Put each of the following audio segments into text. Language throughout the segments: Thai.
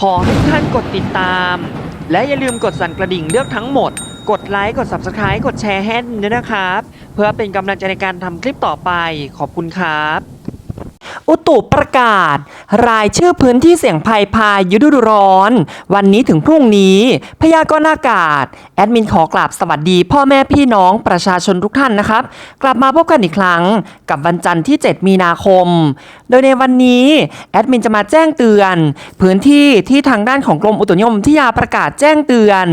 ขอให้ท่านกดติดตาม และอย่าลืมกดสั่นกระดิ่งเลือกทั้งหมด กดไลค์ กด Subscribe กดแชร์ให้ด้วยนะครับ เพื่อเป็นกำลังใจในการทำคลิปต่อไป ขอบคุณครับ อุตุประกาศ รายชื่อพื้นที่เสี่ยงภัยพายุฤดูร้อน วันนี้ถึงพรุ่งนี้ พยากรณ์อากาศ แอดมินขอกราบสวัสดี พ่อแม่พี่น้องประชาชนทุกท่านนะครับ กลับมาพบกันอีกครั้ง กับวันจันทร์ที่ 7 มีนาคม โดยในวันนี้ แอดมินจะมาแจ้งเตือน พื้นที่ที่ทางด้านของกรมอุตุนิยมวิทยาประกาศแจ้งเตือน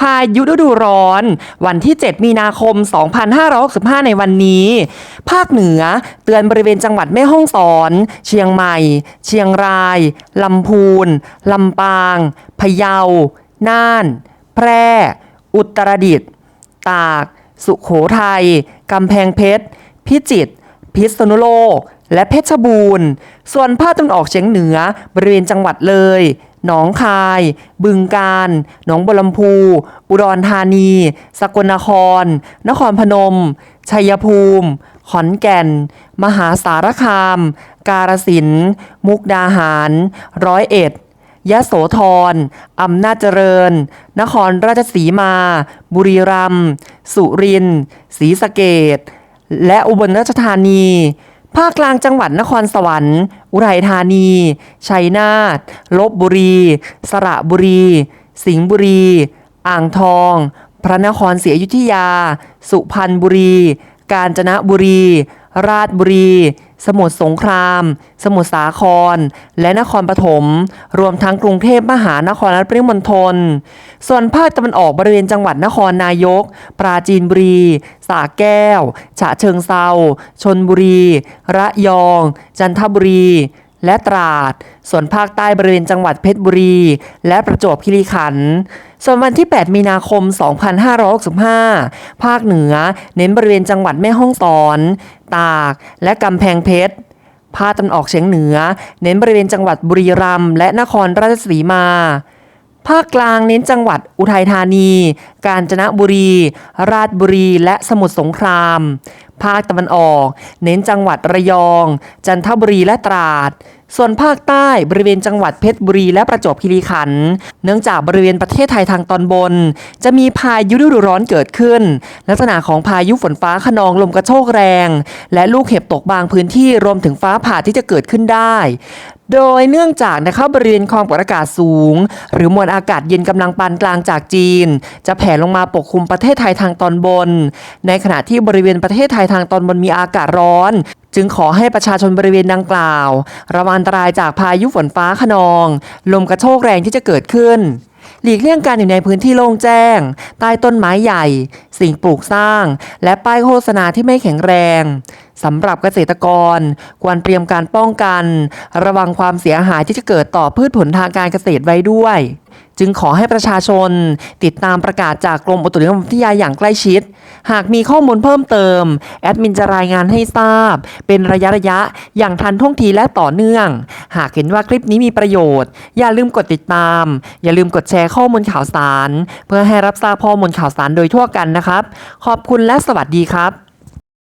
พายุฤดูร้อน วันที่ 7 มีนาคม 2565 ในวันนี้ ภาคเหนือเตือนบริเวณจังหวัดแม่ฮ่องสอนเชียงใหม่ เชียงราย ลำพูน ลำปาง พะเยา น่าน แพร่ อุตรดิตถ์ ตาก สุขโขทัย กำแพงเพชร พิจิตร พิษณุโลก และเพชรบูรณ์ ส่วนภาคตะวันออกเฉียงเหนือบริเวณจังหวัดเลย หนองคาย บึงกาฬหนองบัวลำพูอุดรธานี สกลนคร นครพนม ชัยภูมิ ขอนแก่น มหาสารคาม กาฬสินธุ์มุกดาหาร ร้อยเอ็ดยะโสธร อำนาจเจริญ นครราชสีมา บุรีรัมย์ สุรินทร์ ศรีสะเกดและอุบลราชธานี ภาคกลางจังหวัดนครสวรรค์ อุทัยธานี ชัยนาทลบบุรี สระบุรี สิงห์บุรี อ่างทอง พระนครศรีอยุธยา สุพรรณบุรี กาญจนบุรี ราชบุรี สมุทรสงคราม สมุทรสาคร และนครปฐม รวมทั้งกรุงเทพมหานครและปริมณฑล ส่วนภาคตะวันออกบริเวณจังหวัดนครนายก ปราจีนบุรีสระแก้ว ฉะเชิงเซา ชนบุรี ระยอง จันทบุรี และตราด ส่วนภาคใต้บริเวณจังหวัดเพชรบุรี และประจวบคีรีขันธ์ ส่วนวันที่ 8 มีนาคม 2565 ภาคเหนือ เน้นบริเวณจังหวัดแม่ฮ่องสอน ตาก และกำแพงเพชรภาคตะวันออกเฉียงเหนือ เน้นบริเวณจังหวัดบุรีรัมย์และนครราชสีมา ภาคกลางเน้นจังหวัดอุทัยธานี กาญจนบุรี ราชบุรี และสมุทรสงคราม ภาคตะวันออก เน้นจังหวัดระยอง จันทบุรีและตราด ส่วนภาคใต้บริเวณจังหวัดเพชรบุรีและประจวบคีรีขันธ์เนื่องจากบริเวณประเทศไทยทางตอนบน จะมีพายุฤดูร้อนเกิดขึ้น ลักษณะของพายุฝนฟ้าขนองลมกระโชกแรง และลูกเห็บตกบางพื้นที่รวมถึงฟ้าผ่าที่จะเกิดขึ้นได้ โดยเนื่องจากนะครับบริเวณความกดอากาศสูง หรือมวลอากาศเย็นกำลังปานกลางจากจีน จะแผ่ลงมาปกคลุมประเทศไทยทางตอนบน ในขณะที่บริเวณประเทศไทยทางตอนบนมีอากาศร้อน จึงขอให้ประชาชนบริเวณดังกล่าว ระวังอันตรายจากพายุฝนฟ้าขนอง ลมกระโชกแรงที่จะเกิดขึ้น หลีกเลี่ยงการอยู่ในพื้นที่โล่งแจ้ง ใต้ต้นไม้ใหญ่ สิ่งปลูกสร้าง และป้ายโฆษณาที่ไม่แข็งแรงสำหรับเกษตรกร ควรเตรียมการป้องกัน ระวังความเสียหายที่จะเกิดต่อพืชผลทางการเกษตรไว้ด้วย จึงขอให้ประชาชนติดตามประกาศจากกรมอุตุนิยมวิทยาอย่างใกล้ชิด หากมีข้อมูลเพิ่มเติม แอดมินจะรายงานให้ทราบ เป็นระยะระยะอย่างทันท่วงทีและต่อเนื่อง หากเห็นว่าคลิปนี้มีประโยชน์ อย่าลืมกดติดตาม อย่าลืมกดแชร์ข้อมูลข่าวสาร เพื่อให้รับทราบข้อมูลข่าวสารโดยทั่วกันนะครับ ขอบคุณและสวัสดีครับ